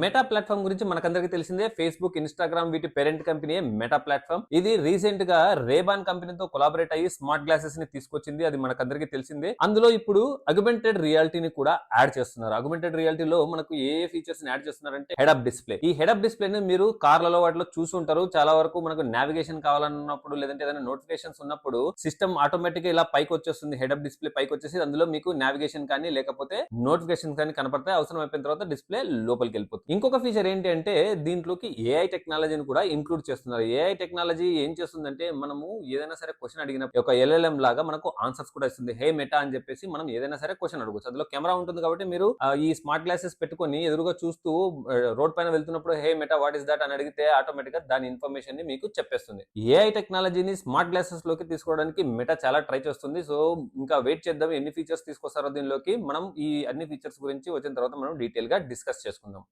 Meta platform గురించి మనకందరికీ తెలిసిందే. ఫేస్బుక్ ఇన్స్టాగ్రామ్ వీటి పేరెంట్ కంపెనీ మెటా ప్లాట్ఫామ్ ఇది రీసెంట్గా రేబాన్ కంపెనీతో కొలాబరేట్ అయ్యి స్మార్ట్ గ్లాసెస్ని తీసుకొచ్చింది. అది మనకందరికీ తెలిసిందే. అందులో ఇప్పుడు అగ్మెంటెడ్ రియాలిటీని కూడా యాడ్ చేస్తున్నారు. అగ్మెంటెడ్ రియాలిటీలో మనకు ఏ ఏ ఫీచర్స్ని యాడ్ చేస్తున్నారంటే హెడప్ డిస్ప్లే ఈ హెడప్ డిస్ప్లే ని మీరు కార్లలో వాటిలో చూసి ఉంటారు. చాలా వరకు మనకు నావిగేషన్ కావాలన్నప్పుడు లేదంటే ఏదైనా నోటిఫికేషన్స్ ఉన్నప్పుడు సిస్టమ్ ఆటోమేటిక్గా ఇలా పైకి వచ్చేస్తుంది. హెడప్ డిస్ప్లే పైకి వచ్చేసి అందులో మీకు నావిగేషన్ కానీ లేకపోతే నోటిఫికేషన్ కానీ కనపడతాయి. అవసరం అయిపోయిన తర్వాత డిస్ప్లే లోపలికి వెళ్ళిపోతుంది. ఇంకొక ఫీచర్ ఏంటి అంటే దీంట్లోకి ఏఐ టెక్నాలజీని కూడా ఇంక్లూడ్ చేస్తున్నారు. ఏఐ టెక్నాలజీ ఏం చేస్తుందంటే మనము ఏదైనా సరే క్వశ్చన్ అడిగిన ఒక ఎల్ఎల్ఎం లాగా మనకు ఆన్సర్స్ కూడా ఇస్తుంది. హే మెటా అని చెప్పేసి మనం ఏదైనా సరే క్వశ్చన్ అడగచ్చు. అందులో కెమెరా ఉంటుంది కాబట్టి మీరు ఈ స్మార్ట్ గ్లాసెస్ పెట్టుకొని ఎదురుగా చూస్తూ రోడ్ పైన వెళ్తున్నప్పుడు hey Meta what is that అని అడిగితే ఆటోమేటిక్గా దాని ఇన్ఫర్మేషన్ని మీకు చెప్పేస్తుంది. ఏఐ టెక్నాలజీని స్మార్ట్ గ్లాసెస్లోకి తీసుకోవడానికి మెటా చాలా ట్రై చేస్తుంది. సో ఇంకా వెయిట్ చేద్దాం. ఎన్ని ఫీచర్స్ తీసుకొస్తారో దీనిలోకి మనం ఈ అన్ని ఫీచర్స్ గురించి వచ్చిన తర్వాత మనం డీటెయిల్గా డిస్కస్ చేసుకుందాం.